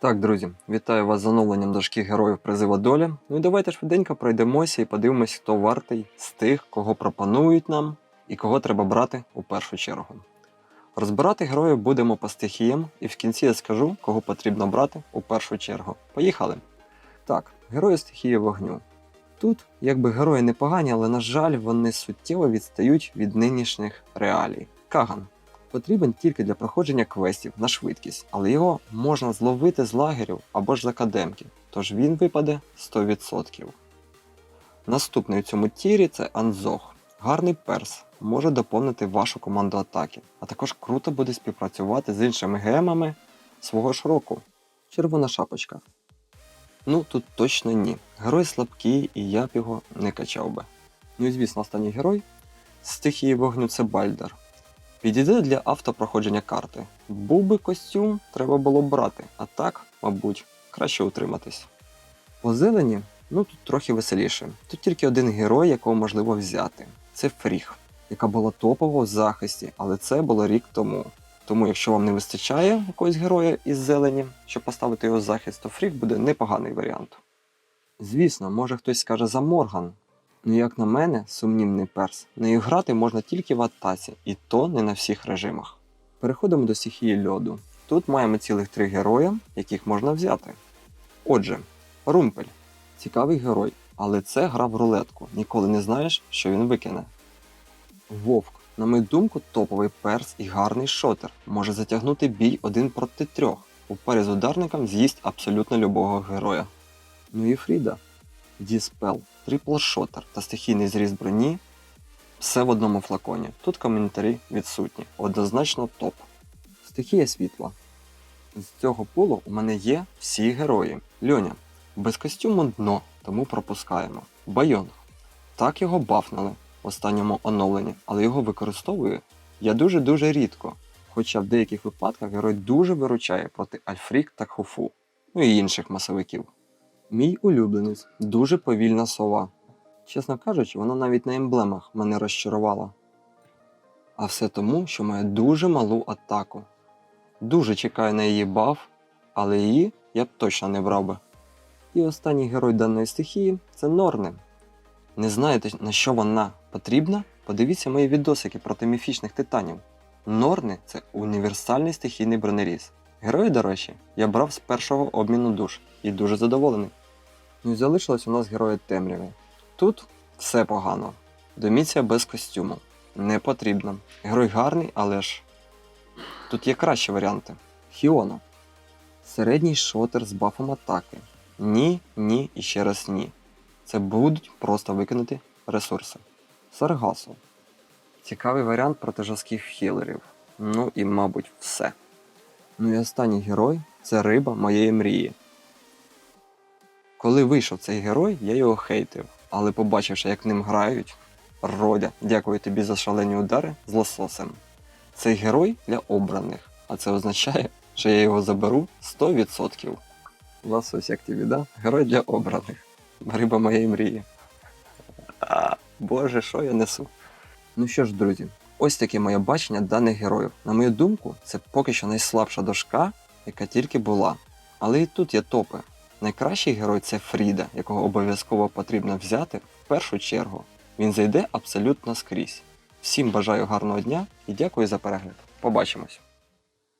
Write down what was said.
Так, друзі, вітаю вас з оновленням дошки героїв призива доля. Ну і давайте швиденько пройдемося і подивимось, хто вартий з тих, кого пропонують нам і кого треба брати у першу чергу. Розбирати героїв будемо по стихіям, і в кінці я скажу, кого потрібно брати у першу чергу. Поїхали! Так, герої стихії вогню. Тут, якби герої непогані, але на жаль, вони суттєво відстають від нинішніх реалій. Каган потрібен тільки для проходження квестів на швидкість, але його можна зловити з лагерів або ж з академки, тож він випаде 100%. Наступний у цьому тірі це Анзох. Гарний перс, може доповнити вашу команду атаки, а також круто буде співпрацювати з іншими гемами свого ж року. Червона шапочка. Ну тут точно ні. Герой слабкий і я б його не качав би. Ну і звісно, останній герой стихії вогню це Бальдар. Підійде для автопроходження карти. Був би костюм, треба було брати, а так, мабуть, краще утриматись. По зелені, ну тут трохи веселіше. Тут тільки один герой, якого можливо взяти. Це Фріг, яка була топова в захисті, але це було рік тому. Тому, якщо вам не вистачає якогось героя із зелені, щоб поставити його в захист, то Фріг буде непоганий варіант. Звісно, може хтось скаже за Морган, Ну, як на мене, сумнівний перс. Нею грати можна тільки в атаці, і то не на всіх режимах. Переходимо до стихії льоду. Тут маємо цілих три героя, яких можна взяти. Отже, Румпель цікавий герой, але це гра в рулетку. Ніколи не знаєш, що він викине. Вовк, на мою думку, топовий перс і гарний шотер. Може затягнути бій один проти трьох. У парі з ударником з'їсть абсолютно любого героя. Ну і Фріда. Діспел, трипл-шотер та стихійний зріз броні все в одному флаконі. Тут коментарі відсутні. Однозначно топ. Стихія світла. З цього пулу у мене є всі герої. Льоня. Без костюму дно, тому пропускаємо. Байонг. Так його бафнули в останньому оновленні, але його використовую я дуже-дуже рідко. Хоча в деяких випадках герой дуже виручає проти Альфрік та Хуфу, ну і інших масовиків. Мій улюбленець дуже повільна сова. Чесно кажучи, вона навіть на емблемах мене розчарувала. А все тому, що має дуже малу атаку. Дуже чекаю на її баф, але її я б точно не брав би. І останній герой даної стихії це Норне. Не знаєте, на що вона потрібна? Подивіться мої відосики проти міфічних титанів. Норни це універсальний стихійний бронеріз. Герої, до речі, я брав з першого обміну душ і дуже задоволений. Ну і залишилось у нас герої темряви. Тут все погано. Доміція без костюму. Не потрібно. Герой гарний, але ж. Тут є кращі варіанти. Хіона. Середній шотер з бафом атаки. Ні, ні і ще раз ні. Це будуть просто викинути ресурси. Саргасу. Цікавий варіант проти жорстких хілерів. Ну і, мабуть, все. Ну і останній герой це риба моєї мрії. Коли вийшов цей герой, я його хейтив, але побачивши, як ним грають, Родя, дякую тобі за шалені удари з лососем. Цей герой для обраних, а це означає, що я його заберу 100%. Лосось, як тобі, да? Герой для обраних. Риба моєї мрії. А, Боже, що я несу? Ну що ж, друзі, ось таке моє бачення даних героїв. На мою думку, це поки що найслабша дошка, яка тільки була. Але і тут є топи. Найкращий герой це Фріда, якого обов'язково потрібно взяти в першу чергу. Він зайде абсолютно скрізь. Всім бажаю гарного дня і дякую за перегляд. Побачимось!